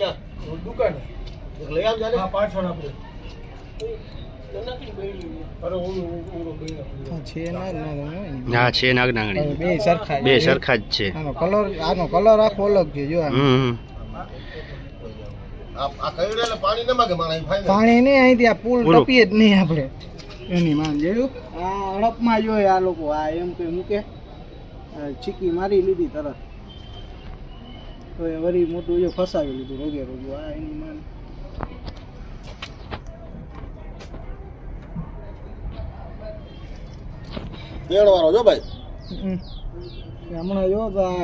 ક્યાં દુકાને. લઈ આવજો હા આપણે. બે સરખા જ છે. આનો કલર આનો કલર આખો અલગ છે જો પાણી ન માગે માણસ ફાઈન પાણી નહીં અહીંથી આ પુલ. ટપીએ જ નહીં આપણે. એની માન જોયું આ હડપમાં જોઈએ આ લોકો આ એમ કે મૂકે ચીકી મારી લીધી તરત. તો વરી મોટું એ ફસાવી લીધું રોગે રોગું. આ એની માન. જો ભાઈ? હમણાં જો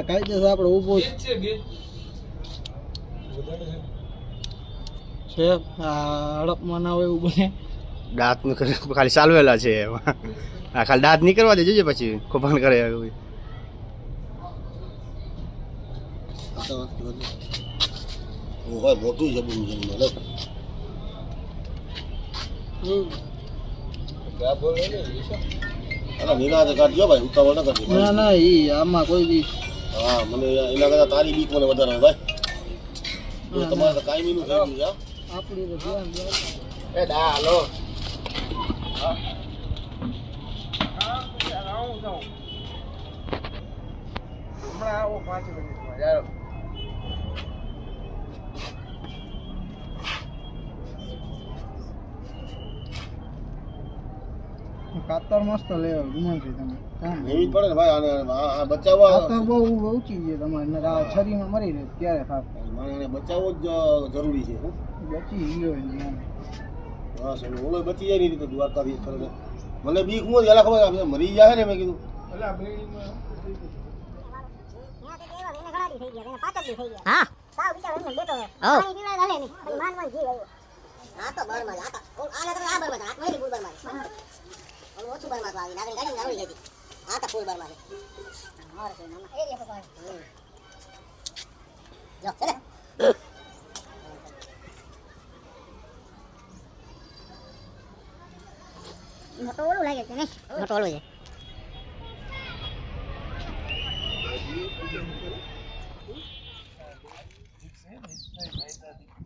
કાયદેસર આપણે ઊભો છે. બે. હડપમાં ના હોય એવું બને. દાંતનું ખાલી સાલવેલા છે. એમાં આ ખાલી દાંત નીકળવા દેજો પછી કૌભાંડ કરે એવું. ઓ હોય મોટું છે બધું છે મને અરે નિરાતે કાઢજો ભાઈ ઉતાવળ ન કરજો ના ના ઈ આમાં કોઈ દી હા મને એના કરતા તારી બીક મને વધારે ભાઈ તમારે તો થઈ ગયું ધ્યાન એ દા હમણાં આવો પાંચ મિનિટમાં. યાર કાતર મસ્ત લેવો છે તમે. લેવી એવી પડે ને ભાઈ આને આ- આ બચાવવા કાતર બહુ ઊંચી છે તમારે આ છરીમાં મરી રહે ત્યારે થાક. મારે એને બચાવવો જ જરૂરી છે. બચી ગયો. હા સર ઓલો બચી જાય રીતે દ્વારકાધીશ કરે છે. મને બીક હું એલા ખબર આપણે મરી જાય ને મેં કીધું. એટલે આ બેડીમાં હા. સાવ બિચારો એમને બેઠો હે. પાણી પીવા હાલે નહીં માન માન જી આવ્યો આ તો બરમાં આ તો આ તો આ બરમાં આ મેરી ફૂલ બરમાં ઓલું ઓછું બરમાં તો આવી નાગરી ગાડી નાવડી ગઈ આ તો ફૂલ બરમાં છે મારે તો નામ એરિયા પકડ જો ચલે મોટો ઓલું લાગે છે ને મોટો ઓલું છે નતા નતા